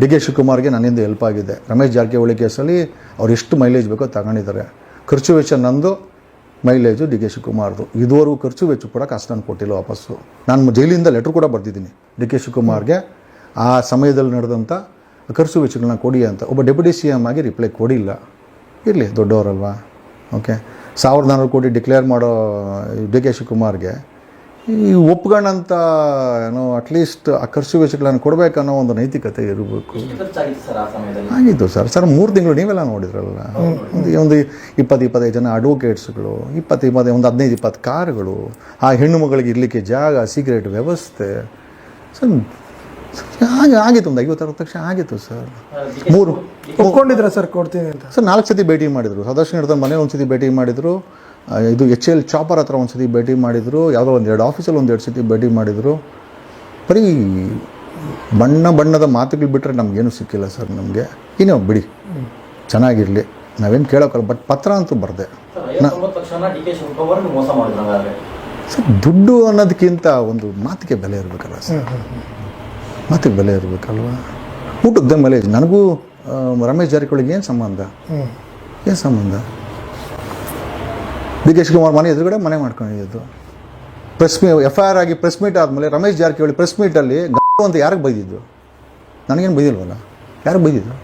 D K ಶಿವಕುಮಾರ್ಗೆ ನನ್ನಿಂದ help ಆಗಿದೆ. ರಮೇಶ್ ಜಾರಕಿಹೊಳಿ ಕೇಸಲ್ಲಿ ಅವ್ರು ಎಷ್ಟು ಮೈಲೇಜ್ ಬೇಕೋ ತಗೊಂಡಿದ್ದಾರೆ. ಖರ್ಚು ವೆಚ್ಚ ನಂದು ಮೈಲೇಜು ಡಿ ಕೆ ಶಿವಕುಮಾರ್ದು. ಇದುವರೆಗೂ ಖರ್ಚು ವೆಚ್ಚ ಕೂಡ ಕಷ್ಟ ನಾನು ಕೊಟ್ಟಿಲ್ಲ ವಾಪಸ್ಸು. ನಾನು ಜೈಲಿಂದ ಲೆಟ್ರ್ ಕೂಡ ಬರ್ದಿದ್ದೀನಿ ಡಿ ಕೆ ಶಿವಕುಮಾರ್ಗೆ. ಆ ಸಮಯದಲ್ಲಿ ನಡೆದಂಥ ಖರ್ಚು ವೆಚ್ಚಗಳನ್ನ ಕೊಡಿ ಅಂತ. ಒಬ್ಬ ಡೆಪ್ಯೂಟಿ ಸಿ ಎಂ ಆಗಿ ರಿಪ್ಲೈ ಕೊಡಿಲ್ಲ. ಇರಲಿ, ದೊಡ್ಡವರಲ್ವಾ? ಓಕೆ ಸಾವಿರದ ನಾನ್ನೂರು ಕೋಟಿ ಡಿಕ್ಲೇರ್ ಮಾಡೋ ಡಿ ಕೆ ಶಿವಕುಮಾರ್ಗೆ ಈ ಒಪ್ಕೊಂಡಂಥ ಏನೋ ಅಟ್ಲೀಸ್ಟ್ ಆ ಖರ್ಚು ವೆಚ್ಚಗಳನ್ನು ಕೊಡಬೇಕನ್ನೋ ಒಂದು ನೈತಿಕತೆ ಇರಬೇಕು. ಎಷ್ಟು ಸರ್ ಆ ಸಮಯದಲ್ಲಿ? ಆಗಿತ್ತು ಸರ್. ಸರ್ ಮೂರು ತಿಂಗಳು ನೀವೆಲ್ಲ ನೋಡಿದ್ರಲ್ಲ. ಒಂದು ಒಂದು ಇಪ್ಪತ್ತು ಇಪ್ಪತ್ತೈದು ಜನ ಅಡ್ವೊಕೇಟ್ಸ್ಗಳು ಇಪ್ಪತ್ತು ಇಪ್ಪತ್ತೈದು ಒಂದು ಹದಿನೈದು ಇಪ್ಪತ್ತು ಕಾರುಗಳು ಆ ಹೆಣ್ಣು ಮಗಳಿಗೆ ಇರಲಿಕ್ಕೆ ಜಾಗ ಸೀಕ್ರೆಟ್ ವ್ಯವಸ್ಥೆ. ಸರ್ ಹಾಗೆ ಆಗಿತ್ತು ಒಂದು ಐವತ್ತು ಅರವತ್ತು ಲಕ್ಷ ಆಗಿತ್ತು ಸರ್. ಮೂರು ಒಪ್ಕೊಂಡಿದ್ರ ಸರ್ ಕೊಡ್ತೀನಿ ಅಂತ? ಸರ್ ನಾಲ್ಕು ಸತಿ ಭೇಟಿ ಮಾಡಿದರು. ಸದಸ್ಯ ಹಿಡ್ದ ಮನೆ ಒಂದು ಸತಿ ಭೇಟಿ ಮಾಡಿದರು. ಇದು ಎಚ್ ಎಲ್ ಚಾಪರ್ ಹತ್ರ ಒಂದು ಸತಿ ಭೇಟಿ ಮಾಡಿದರು ಯಾವುದೋ ಒಂದು ಎರಡು ಆಫೀಸಲ್ಲಿ ಒಂದು ಎರಡು ಸತಿ ಭೇಟಿ ಮಾಡಿದರು. ಬರೀ ಬಣ್ಣ ಬಣ್ಣದ ಮಾತುಗಳು ಬಿಟ್ಟರೆ ನಮಗೇನು ಸಿಕ್ಕಿಲ್ಲ ಸರ್ ನಮಗೆ. ಇನ್ನೂ ಬಿಡಿ ಚೆನ್ನಾಗಿರಲಿ. ನಾವೇನು ಕೇಳೋಕ್ಕಲ್ಲ ಬಟ್ ಪತ್ರ ಅಂತೂ ಬರದೆ. ಸರ್ ದುಡ್ಡು ಅನ್ನೋದಕ್ಕಿಂತ ಒಂದು ಮಾತಿಗೆ ಬೆಲೆ ಇರಬೇಕಲ್ಲ ಸರ್. ಮಾತಿಗೆ ಬೆಲೆ ಇರಬೇಕಲ್ವ? ಊಟದ ಮೇಲೆ ನನಗೂ ರಮೇಶ್ ಜಾರಕಿಹೊಳಿಗೆ ಏನು ಸಂಬಂಧ? ಏನು ಸಂಬಂಧ? ಡಿ ಕೆ ಶಿವಕುಮಾರ್ ಮನೆ ಎದುರುಗಡೆ ಮನೆ ಮಾಡ್ಕೊಂಡಿದ್ದು. Press me F I R ಆಗಿ ಪ್ರೆಸ್ ಮೀಟ್ ಆದಮೇಲೆ ರಮೇಶ್ ಜಾರಕಿಹೊಳಿ ಪ್ರೆಸ್ ಮೀಟಲ್ಲಿ ಗಂಡು ಅಂತ ಯಾರಿಗೆ ಬೈದಿದ್ದು? ನನಗೇನು ಬೈದಿಲ್ವಲ್ಲ? ಯಾರಿಗೆ ಬೈದಿದ್ದು?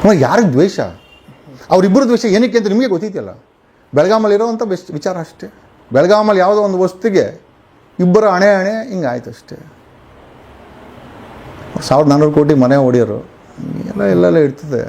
ಅಮ್ಮ, ಯಾರಿಗೆ ದ್ವೇಷ? ಅವರಿಬ್ಬರು ದ್ವೇಷ ಏನಕ್ಕೆ ಅಂತ ನಿಮಗೆ ಗೊತ್ತಿದೆಯಲ್ಲ ಬೆಳಗಾಮಲ್ಲಿ ಇರೋವಂಥ ಬೆಸ್ಟ್ ವಿಚಾರ ಅಷ್ಟೇ. ಬೆಳಗಾಮಲ್ಲಿ ಯಾವುದೋ ಒಂದು ವಸ್ತುಗೆ ಇಬ್ಬರ ಹಣೆ ಹಣೆ ಹಿಂಗೆ ಆಯ್ತು ಅಷ್ಟೇ. ಸಾವಿರದ ನಾನ್ನೂರು ಕೋಟಿ ಮನೆ ಹೊಡೆಯೋರು ಎಲ್ಲ ಎಲ್ಲೆಲ್ಲ ಇರ್ತದೆ.